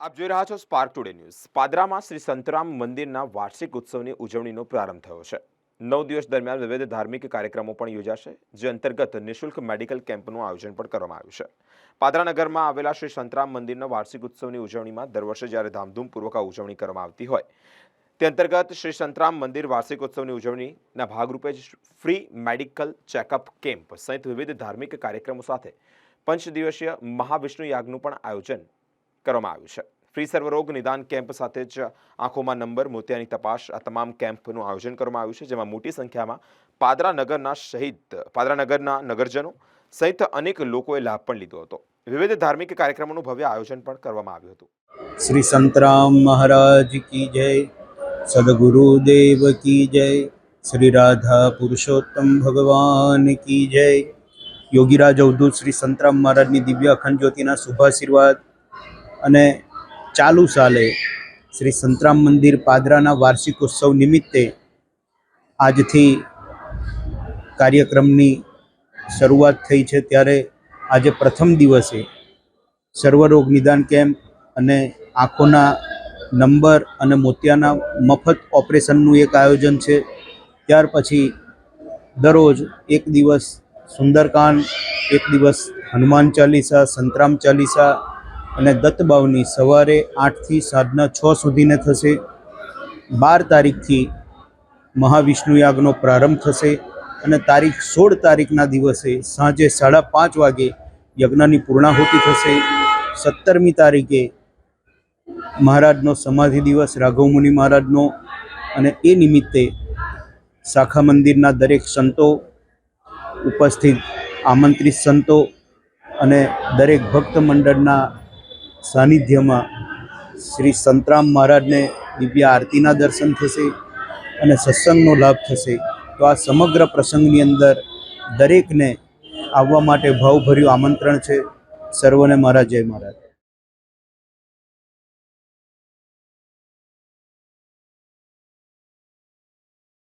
આપ જોઈ રહ્યા છો સ્પાર્ક ટુડે ન્યૂઝ પાદરામાં શ્રી સંતરામ મંદિરના વાર્ષિક ઉત્સવની ઉજવણીનો પ્રારંભ થયો છે. નવ દિવસ દરમિયાન વિવિધ ધાર્મિક કાર્યક્રમો પણ યોજાશે, જે અંતર્ગત નિઃશુલ્ક મેડિકલ કેમ્પનું આયોજન પણ કરવામાં આવ્યું છે. પાદરા નગરમાં આવેલા શ્રી સંતરામ મંદિરના વાર્ષિક ઉત્સવની ઉજવણીમાં દર વર્ષે જ્યારે ધામધૂમપૂર્વક આ ઉજવણી કરવામાં આવતી હોય, તે અંતર્ગત શ્રી સંતરામ મંદિર વાર્ષિક ઉત્સવની ઉજવણીના ભાગરૂપે ફ્રી મેડિકલ ચેકઅપ કેમ્પ સહિત વિવિધ ધાર્મિક કાર્યક્રમો સાથે પંચ દિવસીય મહાવિષ્ણુ યાગનું પણ આયોજન કરવામાં આવ્યું છે. ફ્રી સર્વરોગ નિદાન કેમ્પ સાથે જ આંખોમાં નંબર, મોતિયાની તપાસ, આ તમામ કેમ્પનું આયોજન કરવામાં આવ્યું છે, જેમાં મોટી સંખ્યામાં પાદરા નગરના સહિત પાદરા નગરના નગરજનો સહિત અનેક લોકોએ લાભ પણ લીધો હતો. વિવિધ ધાર્મિક કાર્યક્રમોનું ભવ્ય આયોજન પણ કરવામાં આવ્યું હતું. શ્રી સંતરામ મહારાજ કી જય સદગુરુદેવ કી જય, શ્રી રાધા પુરુષોત્તમ ભગવાન કી જય. યોગીરાજ અવધૂત શ્રી સંતરામ મહારાજની દિવ્ય અખંડ જ્યોતિના શુભાશીર્વાદ અને ચાલુ સાલે શ્રી સંતરામ મંદિર પાદરાના વાર્ષિક ઉત્સવ નિમિત્તે આજથી કાર્યક્રમની શરૂઆત થઈ છે. ત્યારે આજે પ્રથમ દિવસે સર્વરોગ નિદાન કેમ્પ અને આંખોના નંબર અને મોતિયાના મફત ઓપરેશનનું એક આયોજન છે. ત્યાર પછી દરરોજ એક દિવસ સુંદરકાંડ, એક દિવસ હનુમાન ચાલીસા, સંતરામ ચાલીસા અને દત્તબાવની સવારે આઠથી સાંજના છ સુધીને થશે. બાર તારીખથી મહાવિષ્ણુ યાગનો પ્રારંભ થશે અને તારીખ સોળ તારીખના દિવસે સાંજે સાડા પાંચ વાગે યજ્ઞની પૂર્ણાહુતિ થશે. સત્તરમી તારીખે મહારાજનો સમાધિ દિવસ રાઘવમુનિ મહારાજનો અને એ નિમિત્તે શાખા મંદિરના દરેક સંતો ઉપસ્થિત, આમંત્રિત સંતો અને દરેક ભક્ત મંડળના સાનિધ્યમાં શ્રી સંતરામ મહારાજને દિવ્ય આરતીના દર્શન થશે અને સત્સંગનો લાભ થશે. તો આ સમગ્ર પ્રસંગની અંદર દરેકને આવવા માટે ભાવભર્યું આમંત્રણ છે. સર્વને મારા જય મહારાજ.